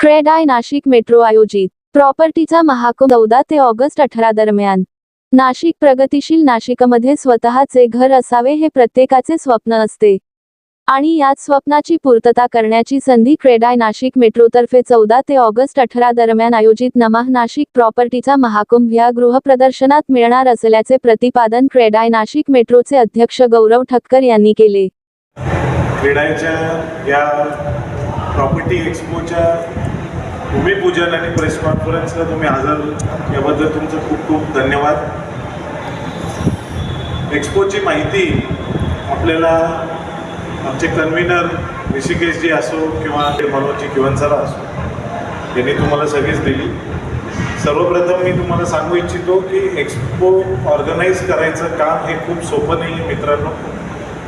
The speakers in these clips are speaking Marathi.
क्रेडाय नाशिक मेट्रो आयोजित. प्रॉपर्टीचा महाकुंभ चौदा ते ऑगस्ट अठरा दरम्यान. नाशिक प्रगतीशील नाशिकमध्ये स्वतःचे घर असावे हे प्रत्येकाचे स्वप्न असते. आणि याच स्वप्नाची पूर्तता करण्याची संधी क्रेडाय नाशिक मेट्रोतर्फे चौदा ते ऑगस्ट अठरा दरम्यान आयोजित नमाह नाशिक प्रॉपर्टीचा महाकुंभ या गृहप्रदर्शनात मिळणार असल्याचे प्रतिपादन क्रेडाय नाशिक मेट्रोचे अध्यक्ष गौरव ठक्कर यांनी केले. क्रेडायच्या या प्रॉपर्टी एक्सपोच्या भूमिपूजन आणि प्रेस कॉन्फरन्सला तुम्ही हजर याबद्दल तुमचं खूप खूप धन्यवाद. एक्सपोची माहिती आपल्याला आमचे कन्व्हिनर ऋषिकेशजी असो किंवा ते मनोजी किवनसरा असो यांनी तुम्हाला सगळीच दिली. सर्वप्रथम मी तुम्हाला सांगू इच्छितो की एक्सपो ऑर्गनाईज करायचं काम हे खूप सोपं नाही आहे मित्रांनो.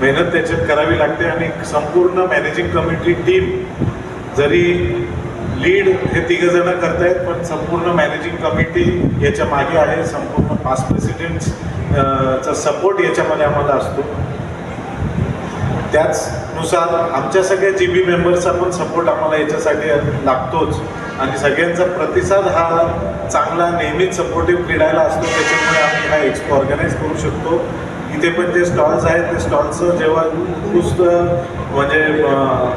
मेहनत त्याच्यात करावी लागते आणि संपूर्ण मॅनेजिंग कमिटी टीम जरी लीड हे तिघंजणं करतायत पण संपूर्ण मॅनेजिंग कमिटी याच्या मागे आहे संपूर्ण पास्ट प्रेसिडेंट्स चा सपोर्ट याच्यामध्ये आम्हाला असतो. त्याचनुसार आमच्या सगळ्या जी बी मेंबर्सचा पण सपोर्ट आम्हाला याच्यासाठी लागतोच. आणि सगळ्यांचा प्रतिसाद हा चांगला नेहमीच सपोर्टिव्ह क्रीडायला असतो त्याच्यामुळे आम्ही हा एक्सपो ऑर्गनाईज करू शकतो. इथे पण जे स्टॉल्स आहेत ते स्टॉल्सचं जेव्हा उत्कृष्ट म्हणजे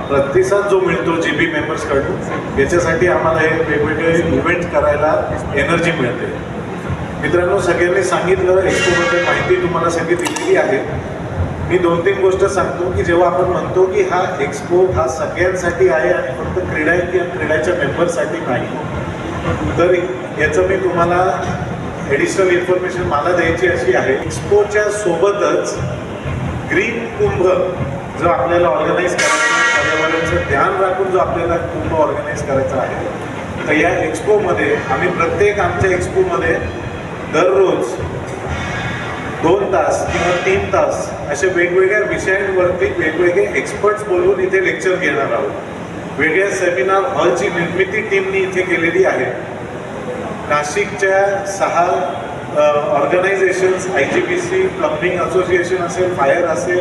प्रतिसाद जो मिळतो जी बी मेंबर्सकडून याच्यासाठी आम्हाला हे वेगवेगळे इव्हेंट करायला एनर्जी मिळते. मित्रांनो सगळ्यांनी सांगितलं एक्सपोबद्दल माहिती तुम्हाला सगळी दिलेली आहे. मी दोन तीन गोष्ट सांगतो की जेव्हा आपण म्हणतो की हा एक्सपो हा सगळ्यांसाठी आहे आणि फक्त क्रीडा किंवा क्रीडाच्या मेंबरसाठी नाही तर याचं मी तुम्हाला ॲडिशनल इन्फॉर्मेशन मला द्यायची अशी आहे. एक्सपोच्या सोबतच ग्रीन कुंभ जो आपल्याला ऑर्गनाईज करायचा पर्यावरणाचं ध्यान राखून जो आपल्याला कुंभ ऑर्गनाईज करायचा आहे तर या एक्सपोमध्ये आम्ही प्रत्येक आमच्या एक्सपोमध्ये दररोज दोन तास किंवा तीन तास अशा वेगवेगळ्या विषयांवरती वेगवेगळे एक्सपर्ट्स बोलवून इथे लेक्चर घेणार आहोत. वेगळ्या सेमिनार हॉलची निर्मिती टीमनी इथे केलेली आहे. नाशिकच्या सहा organizations I G B C plumbing association असेल फायर असेल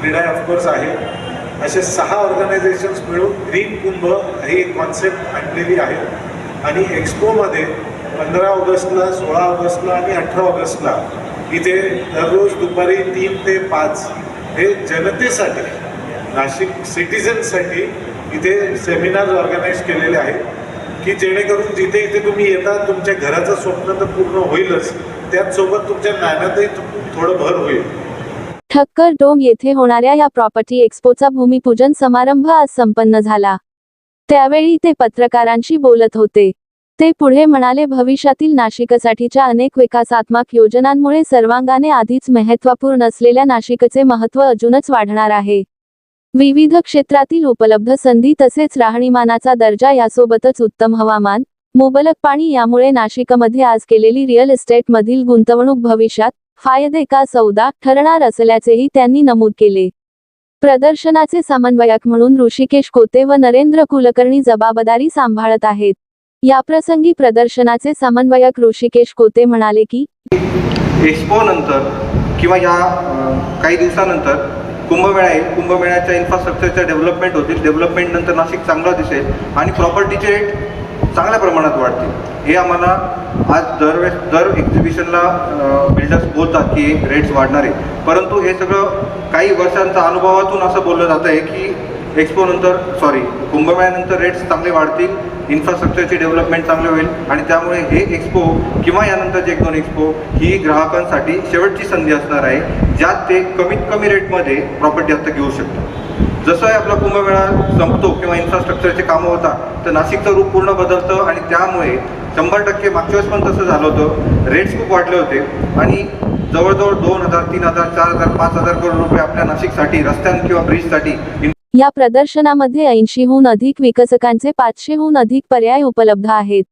क्रीडा ऑफकोर्स आहे. असे सहा ऑर्गनायझेशन्स मिळून ग्रीन कुंभ ही एक कॉन्सेप्ट आणलेली आहे. आणि एक्सपोमध्ये पंधरा ऑगस्टला सोळा ऑगस्टला आणि अठरा ऑगस्टला इथे दररोज दुपारी तीन ते पाच हे जनतेसाठी नाशिक सिटिझन्ससाठी इथे सेमिनार ऑर्गनाईज केलेले आहेत. की जेणेकरून जिथे इथे तुम्ही येता तुमच्या घराचं स्वप्न तर पूर्ण होईलच. त्याचसोबत तुमच्या ज्ञानातही थोडं भर होईल. ठक्कर डोम येथे होणाऱ्या या प्रॉपर्टी एक्सपोचा भूमिपूजन समारंभ आज संपन्न झाला. त्यावेळी ते पत्रकारांशी बोलत होते. ते पुढे म्हणाले भविष्यातील नाशिकसाठीच्या अनेक विकासात्मक योजनांमुळे सर्वांगाने आधीच महत्त्वपूर्ण असलेल्या नाशिकचे महत्त्व अजूनच वाढणार आहे. विविध क्षेत्रातील उपलब्ध संधी तसेच राहणीमानाचा दर्जा यासोबतच उत्तम हवामान मुबलक पाणी यामुळे नाशिकमध्ये आज केलेली रिअल इस्टेटमधील गुंतवणूक भविष्यात फायदे का सौदा ठरणार असल्याचेही त्यांनी नमूद केले. प्रदर्शनाचे समन्वयक म्हणून ऋषिकेश कोते व नरेंद्र कुलकर्णी जबाबदारी सांभाळत आहेत. याप्रसंगी प्रदर्शनाचे समन्वयक ऋषिकेश कोते म्हणाले की एक्सपो नंतर किंवा या काही दिवसानंतर कुंभमेळा येईल कुंभमेळ्याच्या इन्फ्रास्ट्रक्चरच्या डेव्हलपमेंट होतील. डेव्हलपमेंट नंतर नाशिक चांगलं दिसेल. आणि प्रॉपर्टीचे रेट चांगल्या प्रमाणात वाढतील. हे आम्हाला आज दरवेळेस दर एक्झिबिशनला बिल्डर्स बोलतात की रेट्स वाढणार आहे परंतु हे सगळं काही वर्षांचा अनुभवातून असं बोललं जातं आहे की एक्सपोनंतर सॉरी कुंभमेळ्यानंतर रेट्स चांगले वाढतील इन्फ्रास्ट्रक्चरची डेव्हलपमेंट चांगली होईल आणि त्यामुळे हे एक्सपो किंवा यानंतरचे एक दोन एक्सपो ही ग्राहकांसाठी शेवटची संधी असणार आहे ज्यात ते कमीत कमी रेटमध्ये प्रॉपर्टी आता घेऊ शकतात. जसं आपला कुंभमेळा संपतो किंवा इन्फ्रास्ट्रक्चरचे कामं होतात तर नाशिकचं रूप पूर्ण बदलतं आणि त्यामुळे शंभर टक्के मागच्या वेळेस पण तसं झालं होतं. रेट्स खूप वाढले होते आणि जवळजवळ दोन हजार तीन हजार चार हजार पाच हजार करोड रुपये आपल्या नाशिकसाठी रस्त्यां किंवा ब्रिजसाठी या प्रदर्शनामध्ये ऐंशीहून अधिक विकसकांचे पाचशेहून अधिक पर्याय उपलब्ध आहेत.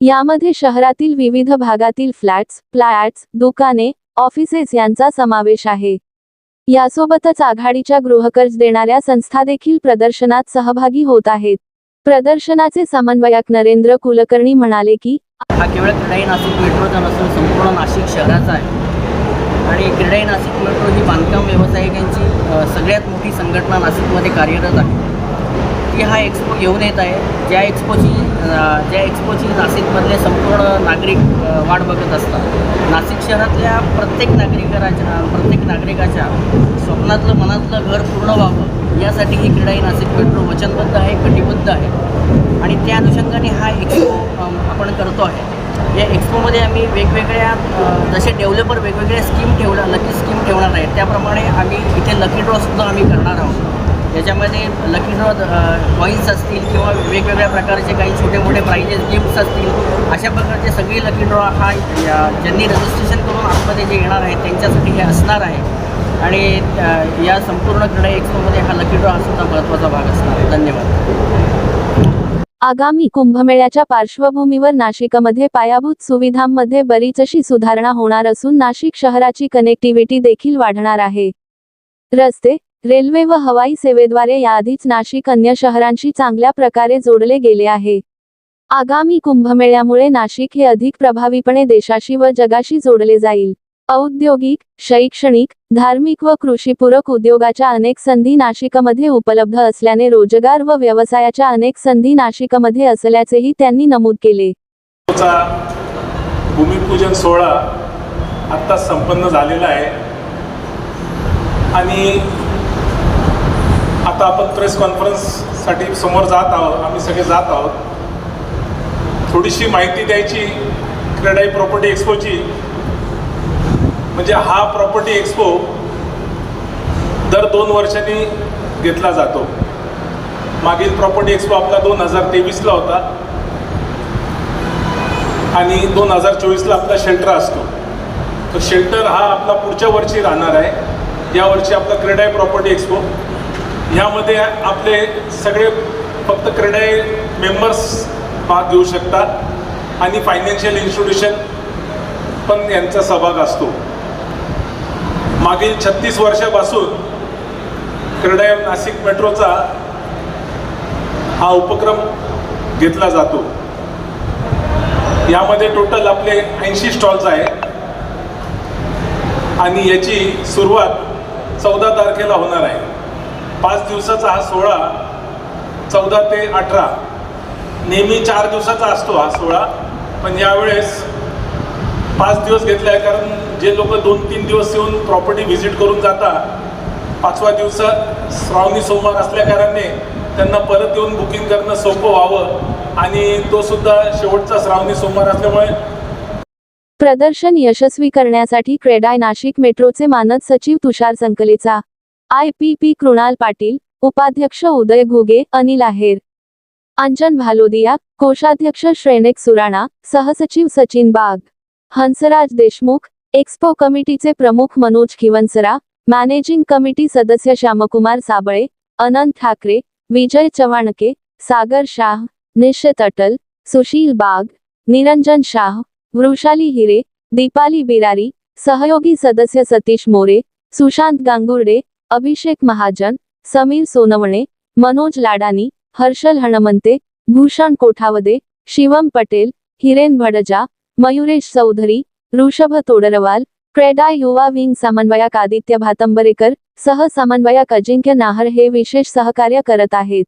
यामध्ये शहरातील विविध भागातील फ्लॅट्स फ्लॅट्स दुकाने ऑफिसेस यांचा समावेश आहे. यासोबतच आघाडीच्या गृहकर्ज देणाऱ्या संस्था देखील प्रदर्शनात सहभागी होत आहेत. प्रदर्शनाचे समन्वयक नरेंद्र कुलकर्णी म्हणाले की हा केवळ क्रीडाई नाशिक मेट्रोचा नसून संपूर्ण नाशिक शहराचा आहे. आणि क्रीडाई नाशिक मेट्रो ही बांधकाम व्यावसायिकांची सगळ्यात मोठी संघटना नाशिकमध्ये कार्यरत आहे. ती हा एक्सपो घेऊन येत आहे. ज्या एक्सपोची ज्या एक्सपोची नाशिकमधले संपूर्ण नागरिक वाट बघत असतात. नाशिक शहरातल्या प्रत्येक नागरिकाच्या प्रत्येक नागरिकाच्या स्वप्नातलं मनातलं घर पूर्ण व्हावं यासाठी ही क्रीडा ही नाशिक मेट्रो वचनबद्ध आहे कटिबद्ध आहे. आणि त्या अनुषंगाने हा एक्सपो आपण करतो आहे. या एक्सपोमध्ये आम्ही वेगवेगळ्या जसे डेव्हलपर वेगवेगळ्या स्कीम ठेवल्या लकी स्कीम ठेवणार आहेत. त्याप्रमाणे आम्ही इथे लकी ड्रॉसुद्धा आम्ही करणार आहोत. याच्यामध्ये लकी ड्रॉ कॉईन्स असतील किंवा वेगवेगळ्या प्रकारचे काही छोटे मोठे प्राइजेस गिफ्ट्स असतील अशा प्रकारचे सगळे लकी ड्रॉ हा ज्यांनी रजिस्ट्रेशन करून आतमध्ये जे येणार आहेत त्यांच्यासाठी हे असणार आहे. आणि या संपूर्ण क्रीडा एक्सपोमध्ये हा लकी ड्रॉ हा सुद्धा महत्त्वाचा भाग असणार आहे. धन्यवाद. आगामी कुंभमेळ्याच्या पार्श्वभूमीवर नाशिकमध्ये पायाभूत सुविधांमध्ये बरीच अशी सुधारणा होणार असून नाशिक शहराची कनेक्टिव्हिटी देखील वाढणार आहे. रस्ते रेल्वे व हवाई सेवेद्वारे याआधीच नाशिक अन्य शहरांशी चांगल्या प्रकारे जोडले गेले आहे. आगामी कुंभमेळ्यामुळे नाशिक हे अधिक प्रभावीपणे देशाशी व जगाशी जोडले जाईल. औद्योगिक शैक्षणिक धार्मिक व कृषीपूरक उद्योगाच्या अनेक संधी नाशिकमध्ये उपलब्ध असल्याने रोजगार व व्यवसायाच्या अनेक संधी नाशिकमध्ये असल्याचेही त्यांनी नमूद केले. भूमिपूजन सोहळा आत्ता संपन्न झालेला आहे. आणि आता आपण प्रेस कॉन्फरन्ससाठी समोर जात आहोत. आम्ही सगळे जात आहोत. थोडीशी माहिती द्यायची क्रेडाई प्रॉपर्टी एक्सपोची म्हणजे हा प्रॉपर्टी एक्सपो दर दोन वर्षांनी घेतला जातो. मागील प्रॉपर्टी एक्सपो आपला दोन हजार तेवीसला होता. आणि दोन हजार चोवीसला आपला शेल्टर असतो. तर शेल्टर हा आपला पुढच्या वर्षी राहणार आहे. यावर्षी आपला क्रेडाई प्रॉपर्टी एक्सपो ह्यामध्ये आपले सगळे फक्त क्रेडाई मेंबर्स भाग घेऊ शकतात. आणि फायनान्शियल इन्स्टिट्यूशन पण यांचा सहभाग असतो. मागील छत्तीस वर्षापासून क्रीडायम नाशिक मेट्रोचा हा उपक्रम घेतला जातो. यामध्ये टोटल आपले ऐंशी स्टॉल्स आहे आणि याची सुरुवात चौदा तारखेला होणार आहे. पाच दिवसाचा हा सोहळा चौदा ते अठरा. नेहमी चार दिवसाचा असतो हा सोहळा. पण यावेळेस पाच दिवस घेतला आहे कारण जे लोक दोन तीन दिवस येऊन प्रॉपर्टी व्हिजिट करून जातात पाचवा दिवस श्रावणी सोमवार असल्याकारणाने त्यांना परत येऊन बुकिंग करणं सोपं व्हावं आणि तो सुद्धा शेवटचा श्रावणी सोमवार असल्यामुळे प्रदर्शन यशस्वी करण्यासाठी क्रेडाय नाशिक मेट्रोचे मानद सचिव Tushar Sankalecha I P P Krunal Patil उपाध्यक्ष उदय घुगे अनिल आहेर अंजन भालोदिया कोषाध्यक्ष श्रेनेक सुराणा सहसचिव सचिन बाग हंसराज देशमुख एक्स्पो कमिटीचे प्रमुख मनोज खिवनसरा मॅनेजिंग कमिटी सदस्य श्यामकुमार साबळे अनंत ठाकरे विजय चव्हाणके सागर शाह निश्चित अटल सुशील बाग निरंजन शाह वृषाली हिरे दीपाली बिरारी सहयोगी सदस्य सतीश मोरे सुशांत गांगुर्डे अभिषेक महाजन समीर सोनवणे मनोज लाडानी हर्षल हणमंते भूषण कोठावदे शिवम पटेल हिरेन भडजा मयुरेश चौधरी ऋषभ तोडरवाल क्रेडा युवा विंग समन्वयक आदित्य भातंबरेकर सह समन्वयक अजिंक्य नाहर हे विशेष सहकार्य करत आहेत